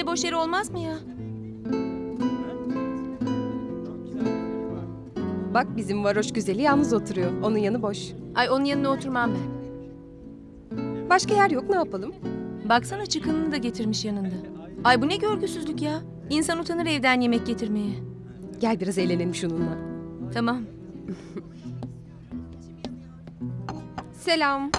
De boş yer olmaz mı ya? Bak bizim varoş güzeli yalnız oturuyor. Onun yanı boş. Ay onun yanına oturmam ben. Başka yer yok ne yapalım? Baksana çıkınını da getirmiş yanında. Ay bu ne görgüsüzlük ya. İnsan utanır evden yemek getirmeye. Gel biraz eğlenelim şununla. Tamam. Selam.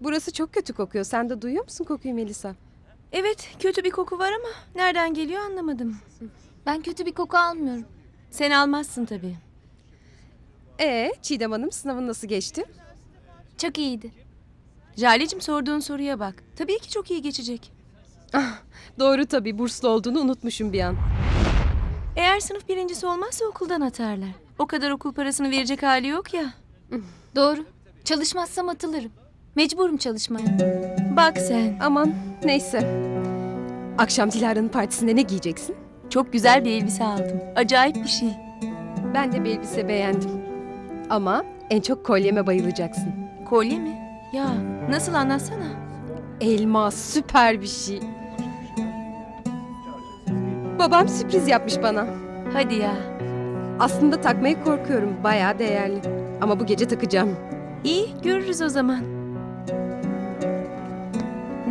Burası çok kötü kokuyor. Sen de duyuyor musun kokuyu Melisa? Evet kötü bir koku var ama nereden geliyor anlamadım. Ben kötü bir koku almıyorum. Sen almazsın tabii. Ee, Çiğdem Hanım sınavın nasıl geçti? Çok iyiydi. Jale'cim sorduğun soruya bak. Tabii ki çok iyi geçecek. Doğru tabii burslu olduğunu unutmuşum bir an. Eğer sınıf birincisi olmazsa okuldan atarlar. O kadar okul parasını verecek hali yok ya. Doğru. Çalışmazsam atılırım. Mecburum çalışmaya. Bak sen. Aman neyse. Akşam Dilara'nın partisinde ne giyeceksin? Çok güzel bir elbise aldım. Acayip bir şey. Ben de bir elbise beğendim. Ama en çok kolyeme bayılacaksın. Kolye mi? Ya nasıl anlatsana. Elmas süper bir şey. Babam sürpriz yapmış bana. Hadi ya. Aslında takmaya korkuyorum. Bayağı değerli. Ama bu gece takacağım. İyi görürüz o zaman.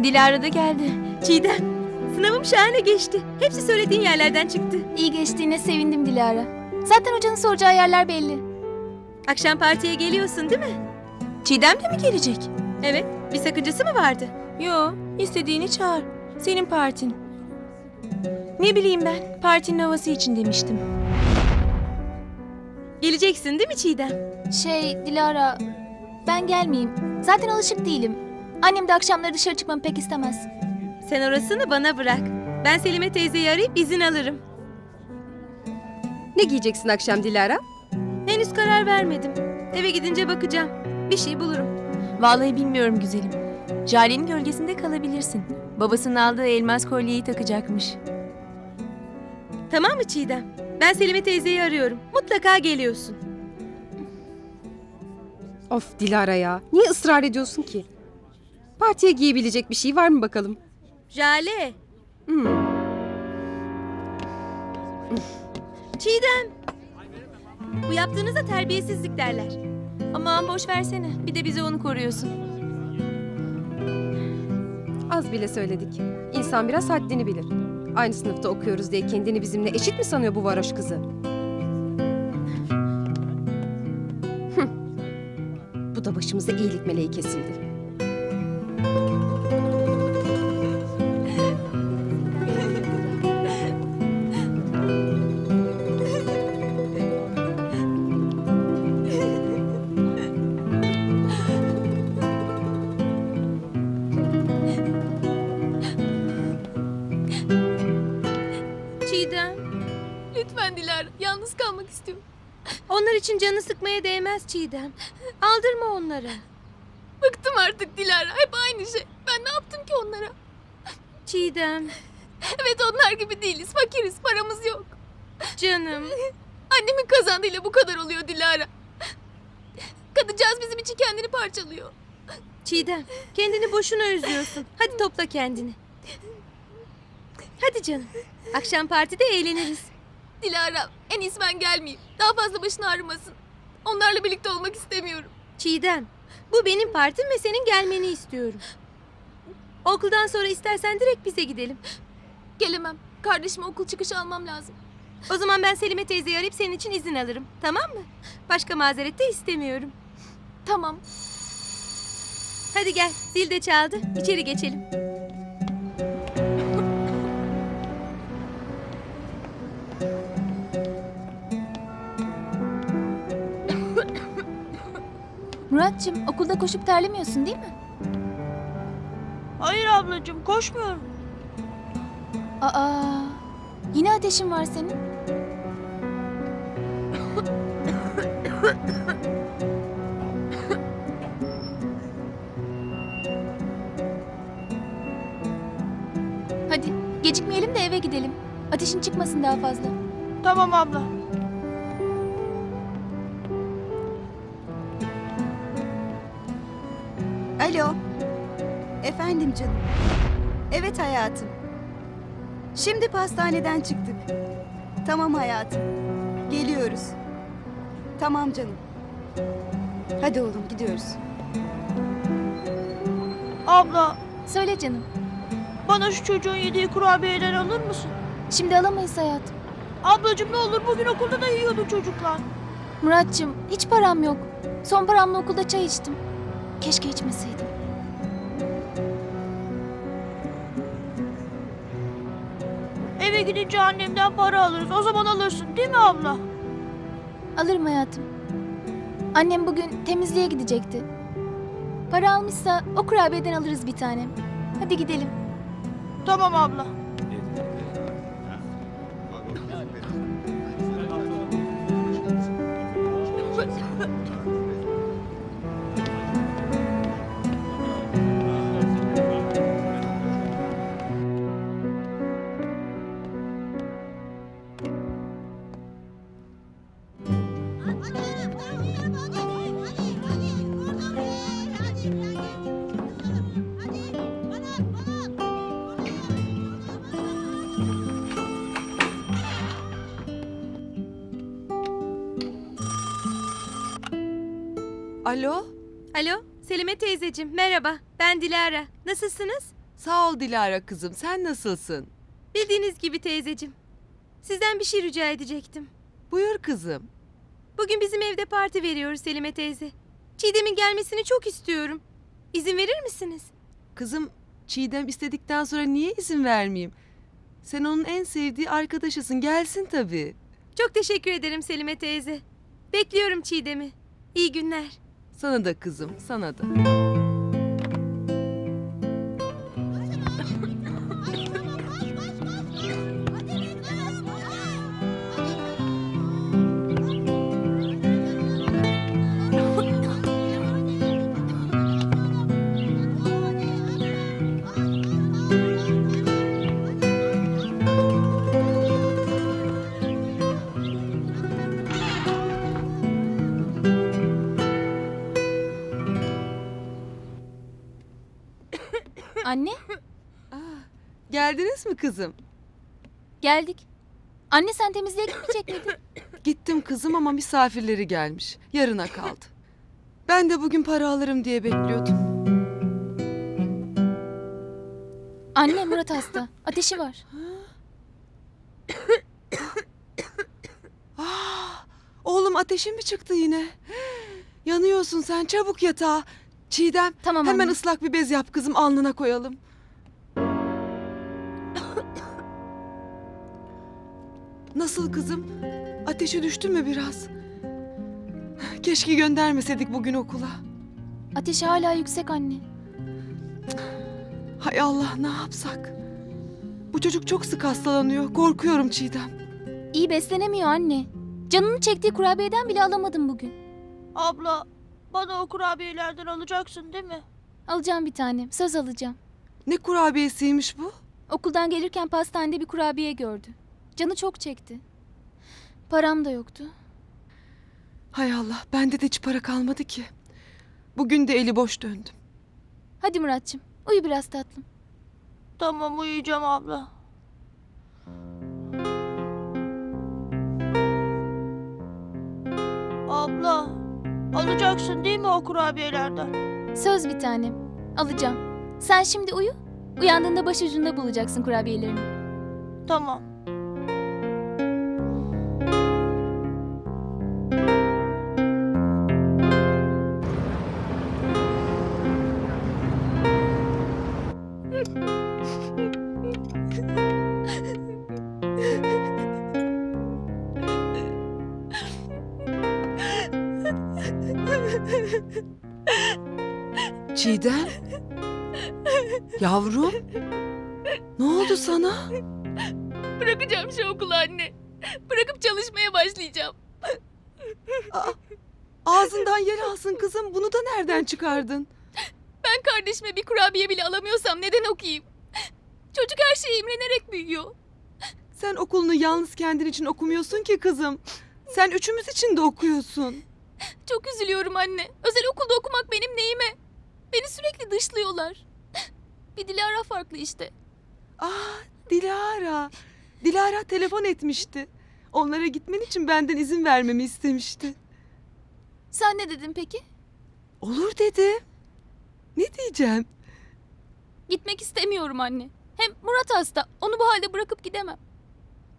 Dilara da geldi. Çiğdem. Sınavım şahane geçti. Hepsi söylediğin yerlerden çıktı. İyi geçtiğine sevindim Dilara. Zaten hocanın soracağı yerler belli. Akşam partiye geliyorsun değil mi? Çiğdem de mi gelecek? Evet. Bir sakıncası mı vardı? Yo. istediğini çağır. Senin partin. Ne bileyim ben. Partinin havası için demiştim. Geleceksin değil mi Çiğdem? Şey Dilara, ben gelmeyeyim. Zaten alışık değilim. Annem de akşamları dışarı çıkmamı pek istemez. Sen orasını bana bırak. Ben Selime teyzeyi arayıp izin alırım. Ne giyeceksin akşam Dilara? Henüz karar vermedim. Eve gidince bakacağım. Bir şey bulurum. Vallahi bilmiyorum güzelim. Jale'nin gölgesinde kalabilirsin. Babasının aldığı elmas kolyeyi takacakmış. Tamam mı Çiğdem? Ben Selime teyzeyi arıyorum. Mutlaka geliyorsun. Of Dilara ya. Niye ısrar ediyorsun ki? Partiye giyebilecek bir şey var mı bakalım? Jale. Hmm. Çiğdem. Bu yaptığınıza terbiyesizlik derler. Aman boş versene. Bir de bize onu koruyorsun. Az bile söyledik. İnsan biraz haddini bilir. Aynı sınıfta okuyoruz diye kendini bizimle eşit mi sanıyor bu varoş kızı? Bu da başımıza iyilik meleği kesildi. İçin canı sıkmaya değmez Çiğdem. Aldırma onlara. Bıktım artık Dilara, hep aynı şey. Ben ne yaptım ki onlara? Çiğdem. Evet onlar gibi değiliz, fakiriz, paramız yok. Canım. Annemin kazandığıyla bu kadar oluyor Dilara. Kadıncağız bizim için kendini parçalıyor. Çiğdem. Kendini boşuna üzüyorsun. Hadi topla kendini. Hadi canım. Akşam partide eğleniriz. Dilara, en iyisi ben gelmeyeyim. Daha fazla başını ağrımasın. Onlarla birlikte olmak istemiyorum. Çiğdem. Bu benim partim ve senin gelmeni istiyorum. Okuldan sonra istersen direkt bize gidelim. Gelemem. Kardeşime okul çıkışı almam lazım. O zaman ben Selime teyzeyi arayıp senin için izin alırım. Tamam mı? Başka mazeret de istemiyorum. Tamam. Hadi gel. Zil de çaldı. İçeri geçelim. Muratcığım okulda koşup terlemiyorsun değil mi? Hayır ablacığım koşmuyorum. Aa, yine ateşin var senin. Hadi gecikmeyelim de eve gidelim. Ateşin çıkmasın daha fazla. Tamam abla. Efendim canım. Evet hayatım. Şimdi pastaneden çıktık. Tamam hayatım. Geliyoruz. Tamam canım. Hadi oğlum gidiyoruz. Abla Söyle canım. bana şu çocuğun yediği kurabiyeden alır mısın? Şimdi alamayız hayatım. Ablacığım ne olur bugün okulda da yiyordu çocuklar. Muratcığım hiç param yok. Son paramla okulda çay içtim. Keşke içmeseydim. Eve gidince annemden para alırız. O zaman alırsın değil mi abla? Alırım hayatım. Annem bugün temizliğe gidecekti. Para almışsa o kurabiyeden alırız bir tane. Hadi gidelim. Tamam abla. Alo, Alo, Selime teyzeciğim merhaba. Ben Dilara. Nasılsınız? sağ ol Dilara kızım. Sen nasılsın? Bildiğiniz gibi teyzeciğim. Sizden bir şey rica edecektim. Buyur kızım. Bugün bizim evde parti veriyoruz Selime teyze. Çiğdem'in gelmesini çok istiyorum. İzin verir misiniz? Kızım, Çiğdem istedikten sonra niye izin vermeyeyim? Sen onun en sevdiği arkadaşısın. Gelsin tabii. Çok teşekkür ederim Selime teyze. Bekliyorum Çiğdem'i. İyi günler. Sana da kızım, sana da. Kızım? geldik. Anne sen temizliğe gitmeyecek miydin? Gittim kızım ama misafirleri gelmiş. Yarına kaldı. Ben de bugün para alırım diye bekliyordum. Anne Murat hasta. Ateşi var. Ah, oğlum ateşin mi çıktı yine? Yanıyorsun sen. Çabuk yatağa. Çiğdem, Tamam hemen anne. ıslak bir bez yap kızım. Alnına koyalım. Nasıl kızım? Ateşi düştü mü biraz? Keşke göndermeseydik bugün okula. Ateşi hala yüksek anne. Hay Allah ne yapsak? Bu çocuk çok sık hastalanıyor. Korkuyorum Çiğdem. İyi beslenemiyor anne. Canını çektiği kurabiyeden bile alamadım bugün. Abla bana o kurabiyelerden alacaksın değil mi? Alacağım bir tane. Söz alacağım. Ne kurabiyesiymiş bu? Okuldan gelirken pastanede bir kurabiye gördü. Canı çok çekti. Param da yoktu. Hay Allah bende de hiç para kalmadı ki. Bugün de eli boş döndüm. Hadi Muratçım uyu biraz tatlım. Tamam uyuyacağım abla. Abla alacaksın değil mi o kurabiyelerden? Söz bir tanem. Alacağım. Sen şimdi uyu. Uyandığında başucunda bulacaksın kurabiyelerini. Tamam. Çiğdem? Yavrum? Ne oldu sana? Bırakacağım şu okulu anne. Bırakıp çalışmaya başlayacağım. Ağzından yer alsın kızım. Bunu da nereden çıkardın? Ben kardeşime bir kurabiye bile alamıyorsam neden okuyayım? Çocuk her şeye imrenerek büyüyor. Sen okulunu yalnız kendin için okumuyorsun ki kızım. Sen üçümüz için de okuyorsun. Çok üzülüyorum anne. Özel okulda okumak benim neyime? Beni sürekli dışlıyorlar. Bir Dilara farklı işte. Ah Dilara. Dilara telefon etmişti. Onlara gitmen için benden izin vermemi istemişti. Sen ne dedin peki? Olur dedim. Ne diyeceğim? Gitmek istemiyorum anne. Hem Murat hasta. Onu bu halde bırakıp gidemem.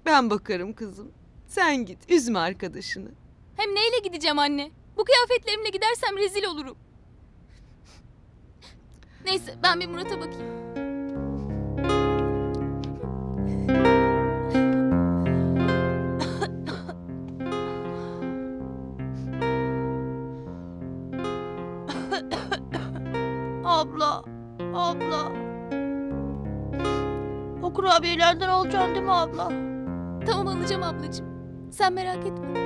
Ben bakarım kızım. Sen git üzme arkadaşını. Hem neyle gideceğim anne? Bu kıyafetlerimle gidersem rezil olurum. Neyse ben bir Murat'a bakayım. Abla, abla. O kurabiyelerden alacaksın değil mi abla? Tamam alacağım ablacığım. Sen merak etme.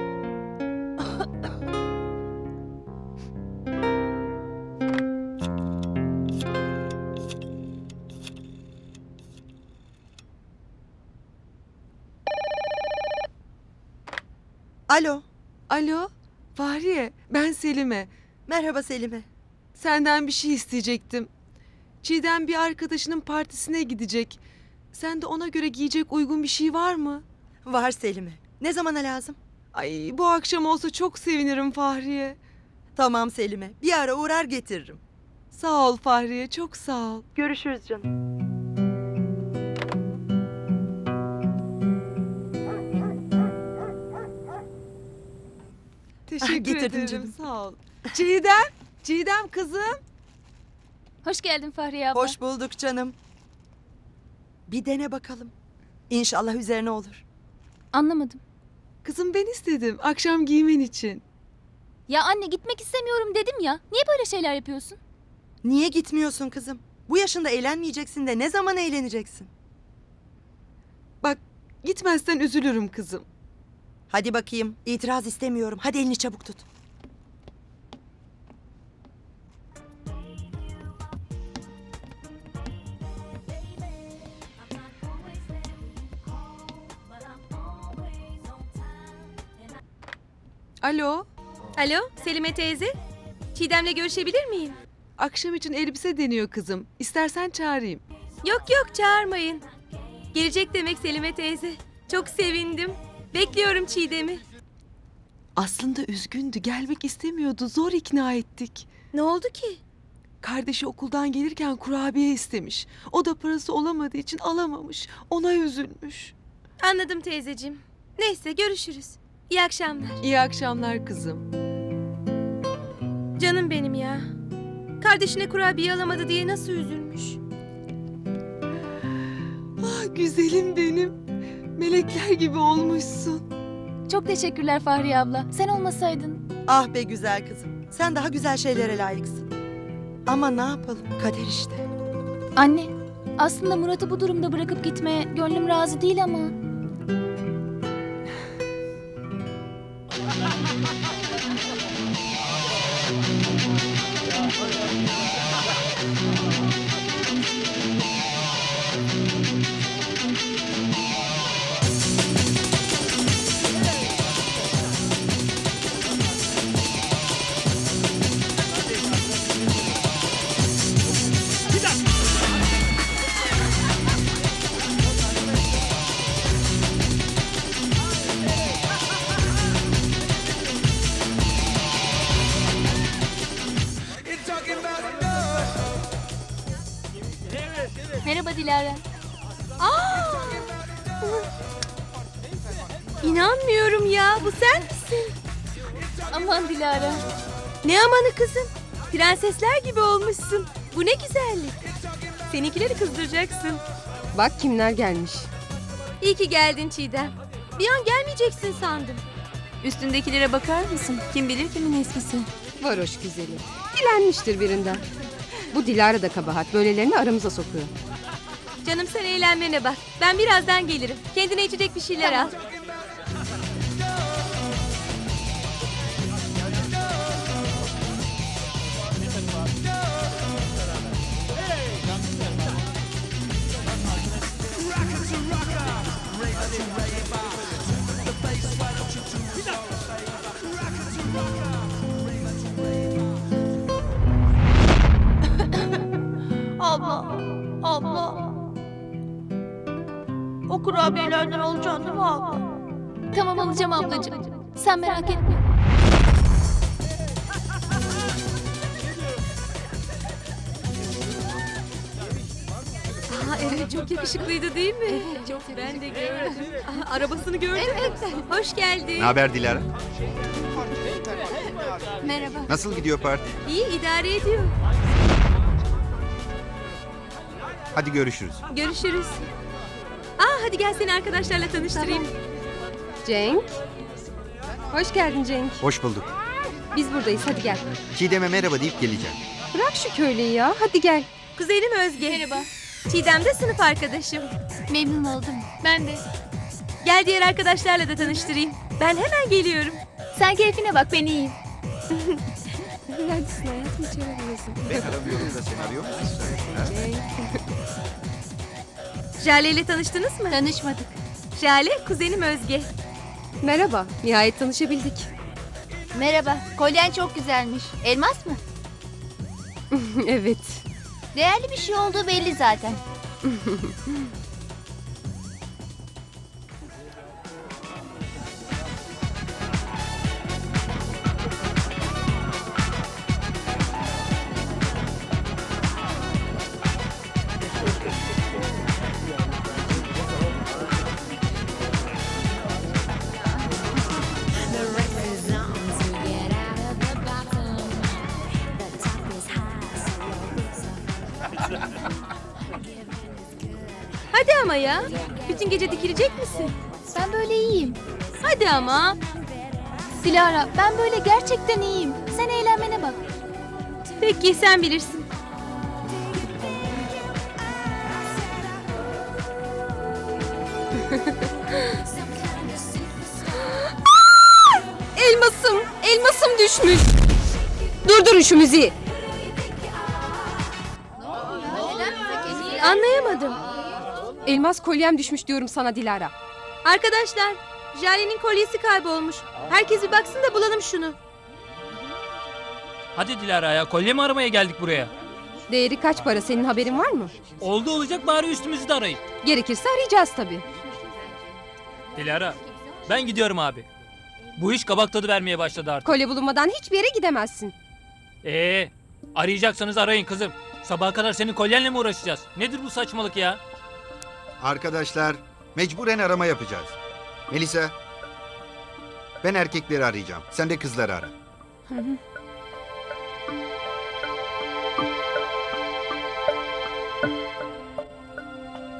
Alo Fahriye ben Selime. merhaba Selime. Senden bir şey isteyecektim. Çiğdem bir arkadaşının partisine gidecek. Sen de ona göre giyecek uygun bir şey var mı? Var Selime. Ne zamana lazım? Ay bu akşam olsa çok sevinirim Fahriye. Tamam Selime, bir ara uğrar getiririm. Sağ ol Fahriye çok sağ ol. Görüşürüz canım. Teşekkür getirdim ederim canım. sağ ol. Çiğdem, Çiğdem kızım. Hoş geldin Fahriye abla. Hoş bulduk canım. Bir dene bakalım. İnşallah üzerine olur. Anlamadım. Kızım ben istedim akşam giymen için. Ya anne gitmek istemiyorum dedim ya. Niye böyle şeyler yapıyorsun? Niye gitmiyorsun kızım? Bu yaşında eğlenmeyeceksin de ne zaman eğleneceksin? Bak gitmezsen üzülürüm kızım. Hadi bakayım, itiraz istemiyorum. Hadi elini çabuk tut. Alo, Alo Selime teyze. Çiğdem'le görüşebilir miyim? akşam için elbise deniyor kızım. İstersen çağırayım. Yok yok çağırmayın. Gelecek demek Selime teyze. Çok sevindim. Bekliyorum Çiğdem'i. Aslında üzgündü, gelmek istemiyordu. Zor ikna ettik. Ne oldu ki? Kardeşi okuldan gelirken kurabiye istemiş. O da parası olamadığı için alamamış. Ona üzülmüş. Anladım teyzeciğim. Neyse görüşürüz. İyi akşamlar. İyi akşamlar kızım. Canım benim ya. Kardeşine kurabiye alamadı diye nasıl üzülmüş. Ah güzelim benim. Melekler gibi olmuşsun. Çok teşekkürler Fahriye abla. Sen olmasaydın. Ah be güzel kızım. Sen daha güzel şeylere layıksın. Ama ne yapalım? Kader işte. Anne, aslında Murat'ı bu durumda bırakıp gitmeye gönlüm razı değil ama. Amanı kızım. Prensesler gibi olmuşsun. Bu ne güzellik. Seninkileri kızdıracaksın. Bak kimler gelmiş. İyi ki geldin Çiğdem. Bir an gelmeyeceksin sandım. Üstündekilere bakar mısın? Kim bilir kimin eskisi. Varoş güzeli. Dilenmiştir birinden. Bu Dilara da kabahat. Böylelerini aramıza sokuyor. Canım sen eğlenmene bak. Ben birazdan gelirim. Kendine içecek bir şeyler al. Ablacığım. Sen merak etme. Aa, evet çok yakışıklıydı değil mi? çok ben de gördüm. Aa, arabasını gördün mü? Hoş geldin. Ne haber Dilara? Merhaba. Nasıl gidiyor parti? İyi idare ediyor. Hadi görüşürüz. Görüşürüz. Aa hadi gel seni arkadaşlarla tanıştırayım. Cenk. Hoş geldin Cenk. Hoş bulduk. Biz buradayız hadi gel. Çiğdem'e merhaba deyip geleceğim. Bırak şu köylüyü ya hadi gel. Kuzenim Özge. Merhaba. Çiğdem de sınıf arkadaşım. Memnun oldum. Ben de. Gel diğer arkadaşlarla da tanıştırayım. Ben hemen geliyorum. Sen keyfine bak ben iyiyim. Neredesin hayatım içeri arıyorsun. Ben aramıyorum da sen arıyor musun? Jale ile tanıştınız mı? Tanışmadık. Jale kuzenim Özge. Merhaba. Nihayet tanışabildik. Merhaba. Kolyen çok güzelmiş. Elmas mı? evet. Değerli bir şey olduğu belli zaten. ama ya. Bütün gece dikilecek misin? Ben böyle iyiyim. Hadi ama. Dilara ben böyle gerçekten iyiyim. Sen eğlenmene bak. Peki sen bilirsin. Elmasım. Elmasım düşmüş. Durdurun şu müziği. Elmas kolyem düşmüş diyorum sana Dilara. Arkadaşlar, Jale'nin kolyesi kaybolmuş. Herkes bir baksın da bulalım şunu. Hadi Dilara ya kolye mi aramaya geldik buraya? Değeri kaç para senin haberin var mı? Oldu olacak bari üstümüzü de arayın. Gerekirse arayacağız tabii. Dilara ben gidiyorum abi. Bu iş kabak tadı vermeye başladı artık. Kolye bulunmadan hiçbir yere gidemezsin. Ee, arayacaksanız arayın kızım. Sabaha kadar senin kolyenle mi uğraşacağız? Nedir bu saçmalık ya? Arkadaşlar mecburen arama yapacağız. Melisa. Ben erkekleri arayacağım. Sen de kızları ara.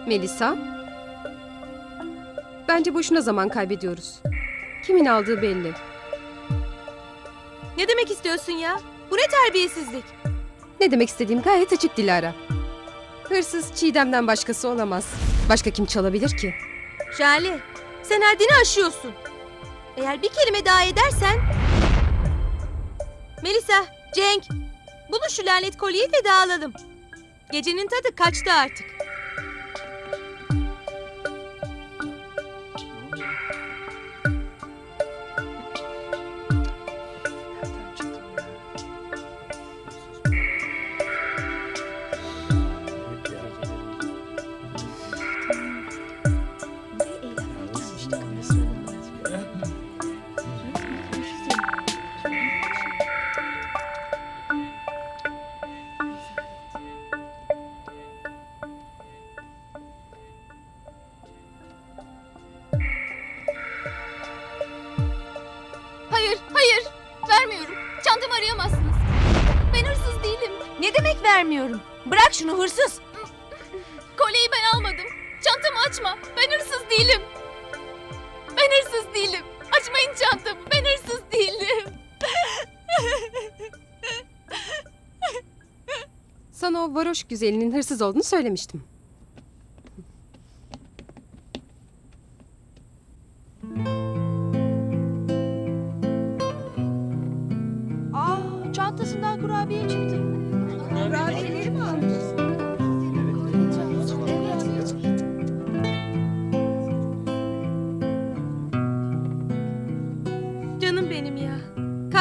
Melisa. Bence boşuna zaman kaybediyoruz. Kimin aldığı belli. Ne demek istiyorsun ya? Bu ne terbiyesizlik? Ne demek istediğim gayet açık Dilara. Hırsız Çiğdem'den başkası olamaz. Başka kim çalabilir ki? Jale, sen haddini aşıyorsun. Eğer bir kelime daha edersen... Melisa, Cenk, bulun şu lanet kolyeyi de dağılalım. Gecenin tadı kaçtı artık. Hırsız. Kolyeyi ben almadım. Çantamı açma. Ben hırsız değilim. Ben hırsız değilim. Açmayın çantamı. Ben hırsız değilim. Sana o varoş güzelinin hırsız olduğunu söylemiştim. Aa, çantasından kurabiye çıktı. Kurabiyeleri mi almış?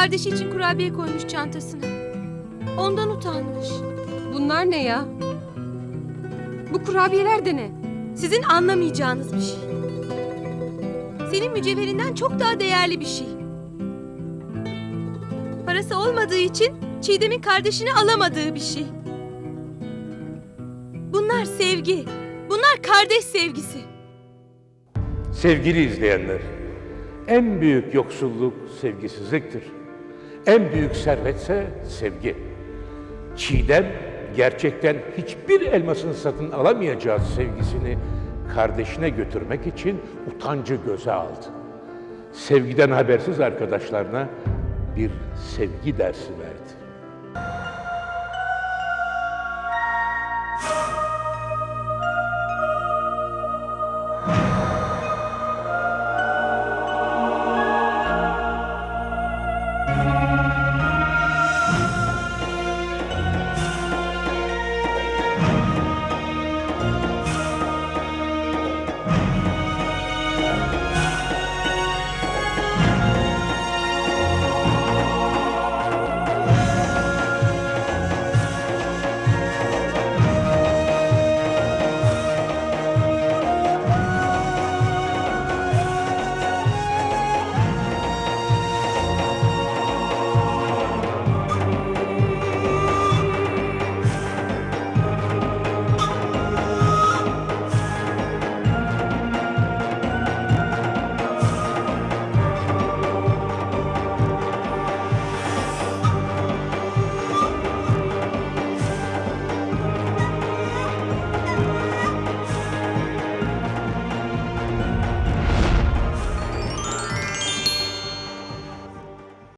Kardeşi için kurabiye koymuş çantasına. Ondan utanmış. Bunlar ne ya? Bu kurabiyeler de ne? Sizin anlamayacağınız bir şey. Senin mücevherinden çok daha değerli bir şey. Parası olmadığı için Çiğdem'in kardeşini alamadığı bir şey. Bunlar sevgi. Bunlar kardeş sevgisi. Sevgili izleyenler, en büyük yoksulluk sevgisizliktir. En büyük servetse sevgi. Çiğdem gerçekten hiçbir elmasını satın alamayacağı sevgisini kardeşine götürmek için utancı göze aldı. Sevgiden habersiz arkadaşlarına bir sevgi dersi verdi.